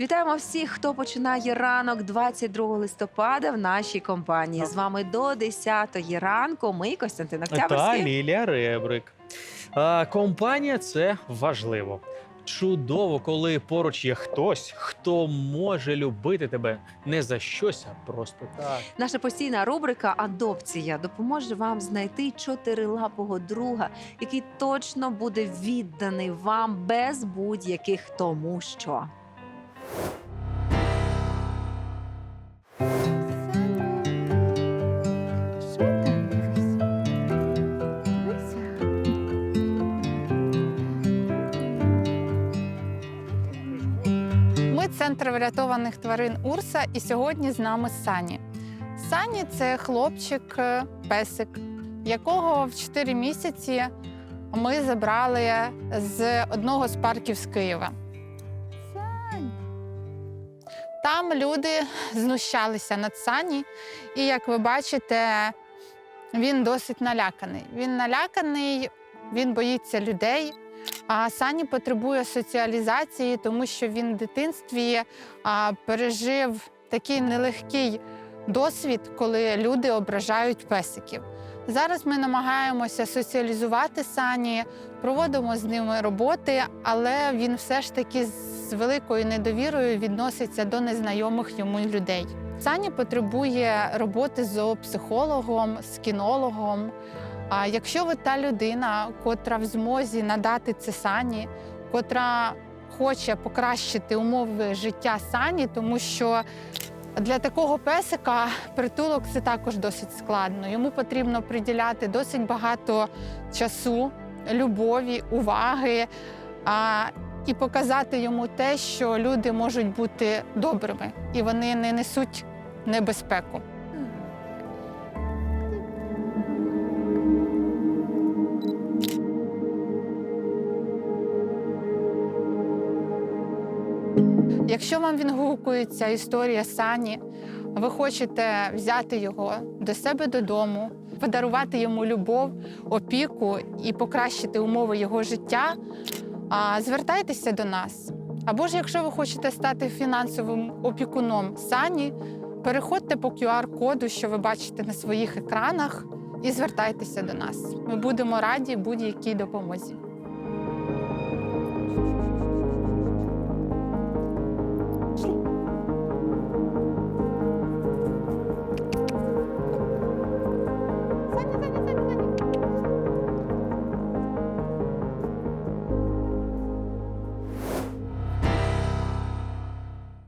Вітаємо всіх, хто починає ранок 22 листопада в нашій компанії. З вами до 10 ранку. Ми Костянтин Та Октябрьський. Лілія Ребрик. А, компанія це важливо. Чудово, коли поруч є хтось, хто може любити тебе не за щось, а просто так. Наша постійна рубрика Адопція допоможе вам знайти чотирилапого друга, який точно буде відданий вам без будь-яких тому що. Ми центр врятованих тварин Урса, і сьогодні з нами Сані. Сані це хлопчик, е, якого в 4 місяці ми забрали з одного з парків з Києва. Там люди знущалися над Сані, і як ви бачите, він досить наляканий. Він наляканий, він боїться людей. А Сані потребує соціалізації, тому що він в дитинстві пережив такий нелегкий досвід, коли люди ображають песиків. Зараз ми намагаємося соціалізувати Сані, проводимо з ними роботи, але він все ж таки з великою недовірою відноситься до незнайомих йому людей. Сані потребує роботи з зоопсихологом, з кінологом. А якщо ви та людина, котра в змозі надати це сані, котра хоче покращити умови життя сані, тому що для такого песика притулок це також досить складно. Йому потрібно приділяти досить багато часу, любові, уваги і показати йому те, що люди можуть бути добрими і вони не несуть небезпеку. Якщо вам відгукується історія Сані, ви хочете взяти його до себе додому, подарувати йому любов, опіку і покращити умови його життя, а звертайтеся до нас. Або ж, якщо ви хочете стати фінансовим опікуном сані, переходьте по QR-коду, що ви бачите на своїх екранах, і звертайтеся до нас. Ми будемо раді будь-якій допомозі.